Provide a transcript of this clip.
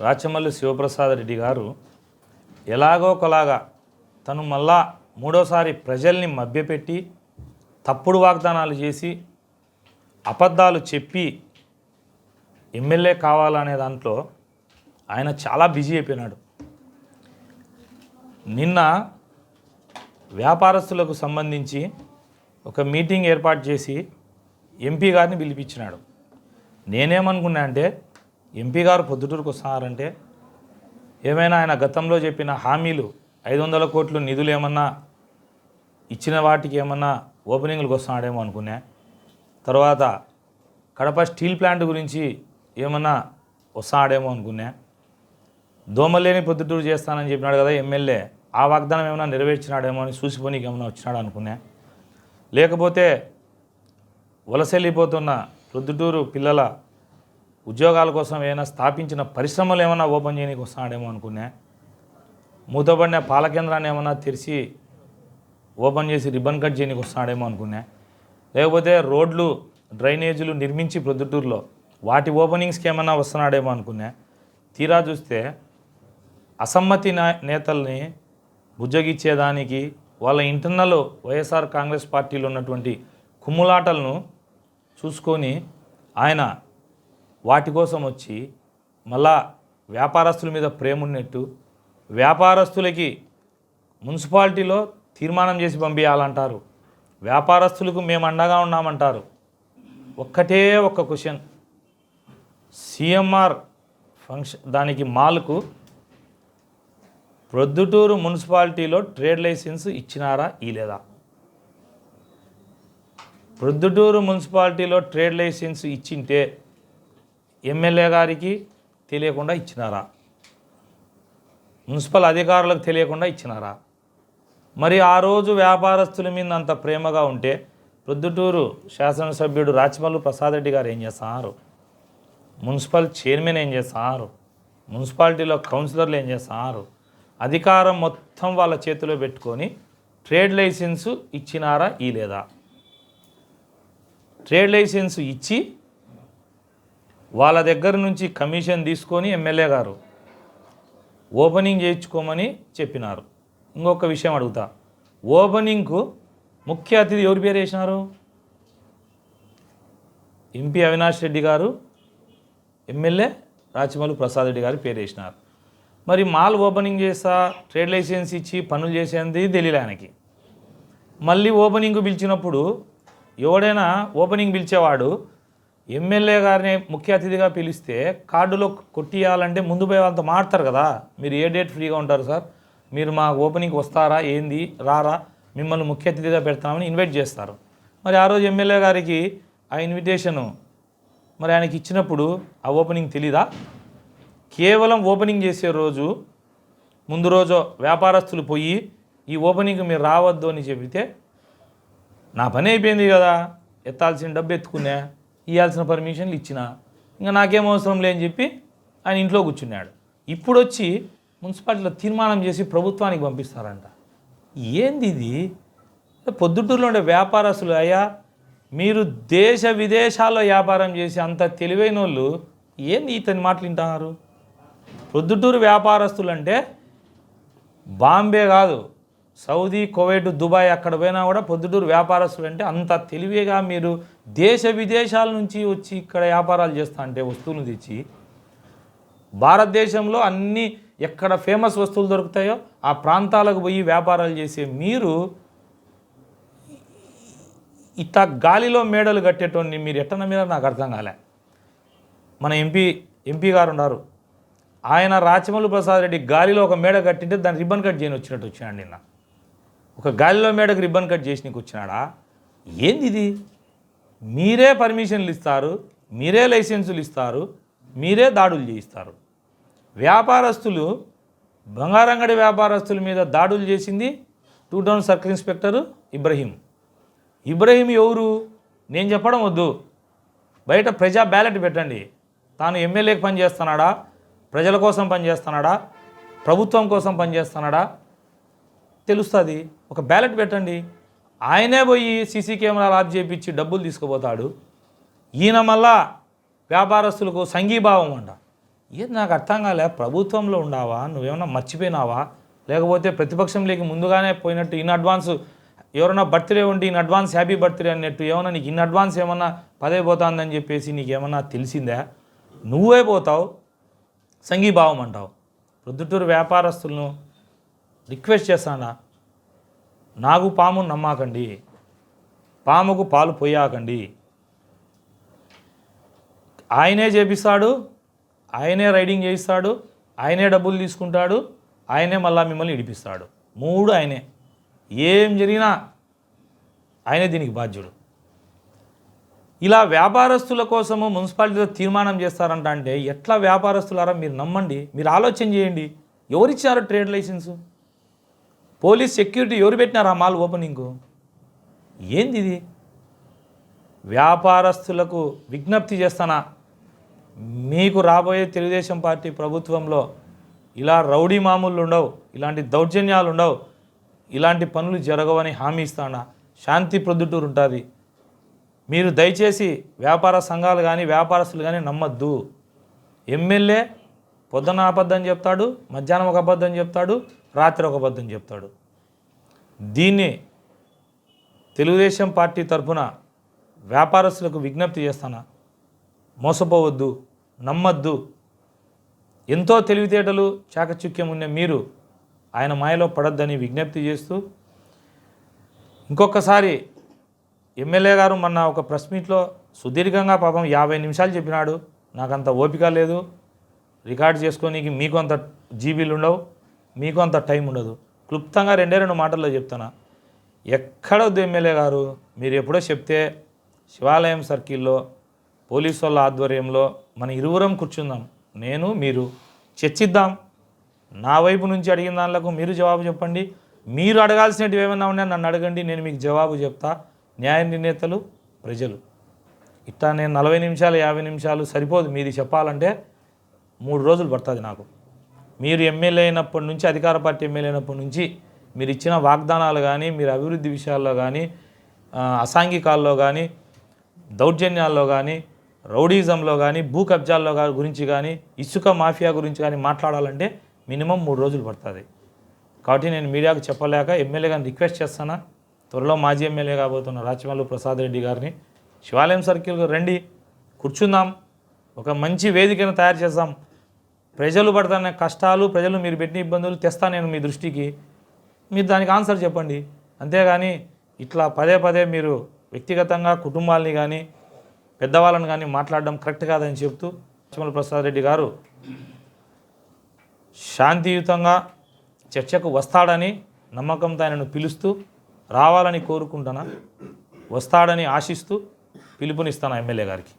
రాచమల్లి శివప్రసాద్ రెడ్డి గారు ఎలాగో ఒకలాగా తను మళ్ళా మూడోసారి ప్రజల్ని మభ్యపెట్టి తప్పుడు వాగ్దానాలు చేసి అబద్ధాలు చెప్పి ఎమ్మెల్యే కావాలనే దాంట్లో ఆయన చాలా బిజీ అయిపోయినాడు. నిన్న వ్యాపారస్తులకు సంబంధించి ఒక మీటింగ్ ఏర్పాటు చేసి ఎంపీ గారిని పిలిపించినాడు. నేనేమనుకున్నా అంటే ఎంపీ గారు పొద్దుటూరుకు వస్తున్నారంటే ఏమైనా ఆయన గతంలో చెప్పిన హామీలు ఐదు వందల కోట్లు నిధులు ఏమన్నా ఇచ్చిన వాటికి ఏమన్నా ఓపెనింగ్లకు వస్తున్నాడేమో అనుకున్నా. తర్వాత కడప స్టీల్ ప్లాంట్ గురించి ఏమన్నా వస్తున్నాడేమో అనుకున్నా. దోమలేని పొద్దుటూరు చేస్తానని చెప్పినాడు కదా ఎమ్మెల్యే ఆ వాగ్దానం ఏమైనా నెరవేర్చినాడేమో అని చూసిపోనీకి ఏమైనా వచ్చినాడు అనుకున్నా. లేకపోతే వలస వెళ్ళిపోతున్న ప్రొద్దుటూరు పిల్లల ఉద్యోగాల కోసం ఏమైనా స్థాపించిన పరిశ్రమలు ఏమైనా ఓపెన్ చేయడానికి వస్తున్నాడేమో అనుకున్నా మూతపడిన పాల కేంద్రాన్ని ఏమైనా తెరిచి ఓపెన్ చేసి రిబ్బన్ కట్ చేయడానికి వస్తున్నాడేమో అనుకున్నా. లేకపోతే రోడ్లు డ్రైనేజీలు నిర్మించి ప్రొద్దుటూరులో వాటి ఓపెనింగ్స్కి ఏమైనా వస్తున్నాడేమో అనుకున్నా. తీరా చూస్తే అసమ్మతి నేతల్ని బుజ్జగిచ్చేదానికి వాళ్ళ ఇంటర్నల్ వైఎస్ఆర్ కాంగ్రెస్ పార్టీలో ఉన్నటువంటి కుమ్ములాటలను చూసుకొని ఆయన వాటి కోసం వచ్చి మళ్ళా వ్యాపారస్తుల మీద ప్రేమ ఉన్నట్టు వ్యాపారస్తులకి మున్సిపాలిటీలో తీర్మానం చేసి పంపించాలంటారు వ్యాపారస్తులకు మేము అండగా ఉన్నామంటారు. ఒక్కటే ఒక్క క్వశ్చన్. సిఎంఆర్ ఫంక్షన్ దానికి మాల్కు ప్రొద్దుటూరు మున్సిపాలిటీలో ట్రేడ్ లైసెన్స్ ఇచ్చినారా లేదా ప్రొద్దుటూరు మున్సిపాలిటీలో ట్రేడ్ లైసెన్స్ ఇచ్చింటే ఎమ్మెల్యే గారికి తెలియకుండా ఇచ్చినారా? మున్సిపల్ అధికారులకు తెలియకుండా ఇచ్చినారా? మరి ఆ రోజు వ్యాపారస్తుల మీద అంత ప్రేమగా ఉంటే ప్రొద్దుటూరు శాసనసభ్యుడు రాచమల్లు ప్రసాద్ రెడ్డి గారు ఏం చేస్తున్నారు మున్సిపల్ చైర్మన్ ఏం చేస్తున్నారు మున్సిపాలిటీలో కౌన్సిలర్లు ఏం చేస్తున్నారు అధికారం మొత్తం వాళ్ళ చేతిలో పెట్టుకొని ట్రేడ్ లైసెన్సు ఇచ్చినారా ఈ లేదా ట్రేడ్ లైసెన్స్ ఇచ్చి వాళ్ళ దగ్గర నుంచి కమిషన్ తీసుకొని ఎమ్మెల్యే గారు ఓపెనింగ్ చేయించుకోమని చెప్పినారు. ఇంకొక విషయం అడుగుతా. ఓపెనింగ్కు ముఖ్య అతిథి ఎవరి పేరు వేసినారు ఎంపీ అవినాష్ రెడ్డి గారు ఎమ్మెల్యే రాచమల్లు ప్రసాద్ రెడ్డి గారు పేరు వేసినారు మరి మాల్ ఓపెనింగ్ చేస్తా ట్రేడ్ లైసెన్స్ ఇచ్చి పనులు చేసేది తెలియలే ఆయనకి. మళ్ళీ ఓపెనింగ్ పిలిచినప్పుడు ఎవడైనా ఓపెనింగ్ పిలిచేవాడు ఎమ్మెల్యే గారిని ముఖ్య అతిథిగా పిలిస్తే కార్డులో కొట్టియాలంటే ముందు పోయి వాళ్ళతో మాడతారు కదా. మీరు ఏ డేట్ ఫ్రీగా ఉంటారు సార్? మీరు మా ఓపెనింగ్కి వస్తారా? ఏంది? రారా? మిమ్మల్ని ముఖ్య అతిథిగా పెడతామని ఇన్వైట్ చేస్తారు. మరి ఆ రోజు ఎమ్మెల్యే గారికి ఆ ఇన్విటేషను మరి ఆయనకి ఇచ్చినప్పుడు ఆ ఓపెనింగ్ తెలీదా? కేవలం ఓపెనింగ్ చేసే రోజు ముందు రోజు వ్యాపారస్తులు పోయి ఈ ఓపెనింగ్కి మీరు రావద్దు అని చెబితే నా పని అయిపోయింది కదా. ఎత్తాల్సిన డబ్బు ఎత్తుకునే. ఇవ్వాల్సిన పర్మిషన్లు ఇచ్చిన ఇంకా నాకేం అవసరం లేని చెప్పి ఆయన ఇంట్లో కూర్చున్నాడు. ఇప్పుడు వచ్చి మున్సిపాలిటీలో తీర్మానం చేసి ప్రభుత్వానికి పంపిస్తారంట. ఏంది ఇది? పొద్దుటూరులో ఉండే వ్యాపారస్తులు అయ్యా మీరు దేశ విదేశాల్లో వ్యాపారం చేసి అంత తెలివైన వాళ్ళు ఏంది ఇతని మాటలు వింటున్నారు? పొద్దుటూరు వ్యాపారస్తులు అంటే బాంబే కాదు సౌదీ కువైట్ దుబాయ్ అక్కడ పోయినా కూడా పొద్దుటూరు వ్యాపారస్తులు అంటే అంత తెలివిగా మీరు దేశ విదేశాల నుంచి వచ్చి ఇక్కడ వ్యాపారాలు చేస్తా అంటే వస్తువులు తెచ్చి భారతదేశంలో అన్ని ఎక్కడ ఫేమస్ వస్తువులు దొరుకుతాయో ఆ ప్రాంతాలకు పోయి వ్యాపారాలు చేసే మీరు ఇట్లా గాలిలో మేడలు కట్టేటోడిని మీరు ఎట్టన మీద నాకు అర్థం కాలే. మన ఎంపీ ఎంపీ గారు ఉన్నారు. ఆయన రాచమల్లు ప్రసాద్ రెడ్డి గాలిలో ఒక మేడ కట్టింటే దాన్ని రిబ్బన్ కట్ చేయని వచ్చినట్టు వచ్చినాడు నిన్న. ఒక గాలిలో మేడకు రిబ్బన్ కట్ చేసినకి వచ్చినాడా? ఏంది ఇది? మీరే పర్మిషన్లు ఇస్తారు మీరే లైసెన్సులు ఇస్తారు మీరే దాడులు చేయిస్తారు. వ్యాపారస్తులు బంగారంగడి వ్యాపారస్తుల మీద దాడులు చేసింది two town circle inspector Ibrahim. Ibrahim ఎవరు? నేను చెప్పడం వద్దు. బయట ప్రజా బ్యాలెట్ పెట్టండి. తాను ఎమ్మెల్యేకి పనిచేస్తున్నాడా? ప్రజల కోసం పనిచేస్తున్నాడా? ప్రభుత్వం కోసం పనిచేస్తున్నాడా? తెలుస్తుంది. ఒక బ్యాలెట్ పెట్టండి. ఆయనే పోయి సీసీ కెమెరాలు ఆఫ్ చేయించి డబ్బులు తీసుకుపోతాడు. ఈయన మళ్ళా వ్యాపారస్తులకు సంఘీభావం అంట. ఏది నాకు అర్థం కాలే ప్రభుత్వంలో ఉండావా? నువ్వేమన్నా మర్చిపోయినావా? లేకపోతే ప్రతిపక్షంలోకి ముందుగానే పోయినట్టు ఇన్ అడ్వాన్స్ ఎవరైనా బర్త్డే ఉంటే ఇన్ అడ్వాన్స్ హ్యాపీ బర్త్డే అన్నట్టు ఏమన్నా నీకు ఇన్ అడ్వాన్స్ ఏమన్నా పదే పోతుందని చెప్పేసి నీకు ఏమన్నా తెలిసిందా? నువ్వే పోతావు సంఘీభావం అంటావు. ప్రొద్దుటూరు వ్యాపారస్తులను రిక్వెస్ట్ చేస్తానా? నాకు పాము నమ్మాకండి. పాముకు పాలు పోయాకండి. ఆయనే చేపిస్తాడు ఆయనే రైడింగ్ చేయిస్తాడు ఆయనే డబ్బులు తీసుకుంటాడు ఆయనే మళ్ళా మిమ్మల్ని ఇడిపిస్తాడు. మూడు ఆయనే. ఏం జరిగినా ఆయనే దీనికి బాధ్యుడు. ఇలా వ్యాపారస్తుల కోసము మున్సిపాలిటీలో తీర్మానం చేస్తారంట అంటే ఎట్లా వ్యాపారస్తులారా మీరు నమ్మండి మీరు ఆలోచన చేయండి. ఎవరిచ్చారు ట్రేడ్ లైసెన్సు? పోలీస్ సెక్యూరిటీ ఎవరు పెట్టినారు ఆ మాల్ ఓపెనింగు? ఏంది ఇది? వ్యాపారస్తులకు విజ్ఞప్తి చేస్తానా? మీకు రాబోయే తెలుగుదేశం పార్టీ ప్రభుత్వంలో ఇలా రౌడీ మామూలు ఉండవు ఇలాంటి దౌర్జన్యాలు ఉండవు ఇలాంటి పనులు జరగవని హామీ ఇస్తానా? శాంతి ప్రొద్దుటూరు ఉంటుంది. మీరు దయచేసి వ్యాపార సంఘాలు కానీ వ్యాపారస్తులు కానీ నమ్మద్దు. ఎమ్మెల్యే పొద్దున అబద్ధం చెప్తాడు మధ్యాహ్నం ఒక అబద్ధం చెప్తాడు రాత్రి ఒక అబద్ధం చెప్తాడు. దీన్ని తెలుగుదేశం పార్టీ తరఫున వ్యాపారస్తులకు విజ్ఞప్తి చేస్తానా? మోసపోవద్దు నమ్మద్దు. ఎంతో తెలివితేటలు చాకచుక్యం ఉన్న మీరు ఆయన మాయలో పడద్దని విజ్ఞప్తి చేస్తూ ఇంకొకసారి ఎమ్మెల్యే గారు మొన్న ఒక ప్రెస్ మీట్లో సుదీర్ఘంగా పాపం యాభై నిమిషాలు చెప్పినాడు. నాకు అంత ఓపిక లేదు. రికార్డ్ చేసుకోనికి మీకు అంత జీబీలు ఉండవు మీకు అంత టైం ఉండదు. క్లుప్తంగా రెండే రెండు మాటల్లో చెప్తాను ఎక్కడొద్దు ఎమ్మెల్యే గారు మీరు ఎప్పుడో చెప్తే శివాలయం సర్కిల్లో పోలీసు వాళ్ళ ఆధ్వర్యంలో మన ఇరువురం కూర్చుందాం. నేను మీరు చర్చిద్దాం. నా వైపు నుంచి అడిగిన దానిలకు మీరు జవాబు చెప్పండి. మీరు అడగాల్సినవి ఏమైనా ఉన్నా నన్ను అడగండి. నేను మీకు జవాబు చెప్తా. న్యాయ నిర్ణేతలు ప్రజలు. ఇట్లా నేను నలభై నిమిషాలు యాభై నిమిషాలు సరిపోదు. మీది చెప్పాలంటే మూడు రోజులు పడుతుంది నాకు. మీరు ఎమ్మెల్యే అయినప్పటి నుంచి అధికార పార్టీ ఎమ్మెల్యే అయినప్పటి నుంచి మీరు ఇచ్చిన వాగ్దానాలు కానీ మీరు అభివృద్ధి విషయాల్లో కానీ అసాంఘికాల్లో కానీ దౌర్జన్యాల్లో కానీ రౌడీజంలో కానీ భూ కబ్జాల్లో గురించి కానీ ఇసుక మాఫియా గురించి కానీ మాట్లాడాలంటే మినిమం మూడు రోజులు పడుతుంది. కాబట్టి నేను మీడియాకు చెప్పలేక ఎమ్మెల్యే గారిని రిక్వెస్ట్ చేస్తానా? త్వరలో మాజీ ఎమ్మెల్యే కాబోతున్న రాచమల్లు ప్రసాద్ రెడ్డి గారిని శివాలయం సర్కిల్కి రండి కూర్చుందాం ఒక మంచి వేదికను తయారు చేద్దాం. ప్రజలు పడుతున్న కష్టాలు ప్రజలు మీరు పెట్టిన ఇబ్బందులు తెస్తా నేను మీ దృష్టికి. మీరు దానికి ఆన్సర్ చెప్పండి. అంతేగాని ఇట్లా పదే పదే మీరు వ్యక్తిగతంగా కుటుంబాలని కానీ పెద్దవాళ్ళని కానీ మాట్లాడడం కరెక్ట్ కాదని చెప్తూ లక్ష్మణ ప్రసాద్ రెడ్డి గారు శాంతియుతంగా చర్చకు వస్తాడని నమ్మకంతో ఆయనను పిలుస్తూ రావాలని కోరుకుంటున్నా వస్తాడని ఆశిస్తూ పిలుపునిస్తాను ఎమ్మెల్యే గారికి.